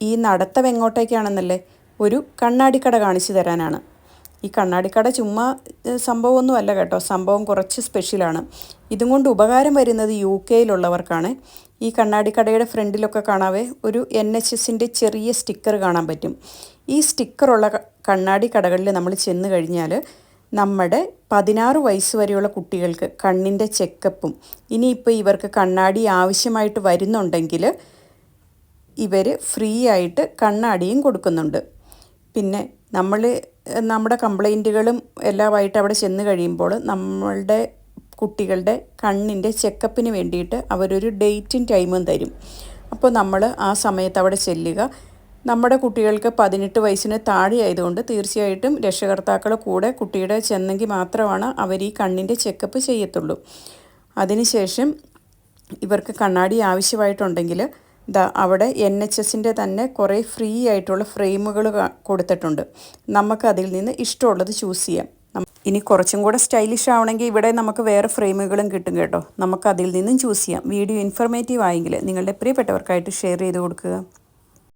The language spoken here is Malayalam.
ഈ നടത്തം എങ്ങോട്ടേക്കാണെന്നല്ലേ ഒരു കണ്ണാടിക്കട കാണിച്ചു തരാനാണ്. ഈ കണ്ണാടിക്കട ചുമ്മാ സംഭവമൊന്നുമല്ല കേട്ടോ. സംഭവം കുറച്ച് സ്പെഷ്യലാണ്. ഇതും കൊണ്ട് ഉപകാരം വരുന്നത് യു കെയിലുള്ളവർക്കാണ്. ഈ കണ്ണാടിക്കടയുടെ ഫ്രണ്ടിലൊക്കെ കാണാവേ ഒരു എൻ എച്ച് എസിന്റെ ചെറിയ സ്റ്റിക്കർ കാണാൻ പറ്റും. ഈ സ്റ്റിക്കറുള്ള കണ്ണാടി കടകളിൽ നമ്മൾ ചെന്ന് കഴിഞ്ഞാൽ നമ്മുടെ പതിനാറ് വയസ്സ് വരെയുള്ള കുട്ടികൾക്ക് കണ്ണിന്റെ ചെക്കപ്പും ഇനിയിപ്പോൾ ഇവർക്ക് കണ്ണാടി ആവശ്യമായിട്ട് വരുന്നുണ്ടെങ്കിൽ ഇവർ ഫ്രീ ആയിട്ട് കണ്ണാടിയും കൊടുക്കുന്നുണ്ട്. പിന്നെ നമ്മൾ നമ്മുടെ കംപ്ലൈന്റുകളും എല്ലാമായിട്ട് അവിടെ ചെന്ന് കഴിയുമ്പോൾ നമ്മളുടെ കുട്ടികളുടെ കണ്ണിന്റെ ചെക്കപ്പിന് വേണ്ടിയിട്ട് അവരൊരു ഡേറ്റും ടൈമും തരും. അപ്പോൾ നമ്മൾ ആ സമയത്ത് അവിടെ ചെല്ലുക. നമ്മുടെ കുട്ടികൾക്ക് പതിനെട്ട് വയസ്സിന് താഴെ ആയതുകൊണ്ട് തീർച്ചയായിട്ടും രക്ഷകർത്താക്കൾ കൂടെ കുട്ടിയുടെ ചെന്നെങ്കിൽ മാത്രമാണ് അവർ ഈ കണ്ണിന്റെ ചെക്കപ്പ് ചെയ്യത്തുള്ളൂ. അതിനുശേഷം ഇവർക്ക് കണ്ണാടി ആവശ്യമായിട്ടുണ്ടെങ്കിൽ ദാ അവിടെ എൻ എച്ച് എസിന്റെ തന്നെ കുറേ ഫ്രീ ആയിട്ടുള്ള ഫ്രെയിമുകൾ കൊടുത്തിട്ടുണ്ട്. നമുക്ക് അതിൽ നിന്ന് ഇഷ്ടമുള്ളത് ചൂസ് ചെയ്യാം. ഇനി കുറച്ചും കൂടെ സ്റ്റൈലിഷ് ആവണമെങ്കിൽ ഇവിടെ നമുക്ക് വേറെ ഫ്രെയിമുകളും കിട്ടും കേട്ടോ. നമുക്ക് അതിൽ നിന്നും ചൂസ് ചെയ്യാം. വീഡിയോ ഇൻഫർമേറ്റീവ് ആയെങ്കിൽ നിങ്ങളുടെ പ്രിയപ്പെട്ടവർക്കായിട്ട് ഷെയർ ചെയ്ത് കൊടുക്കുക.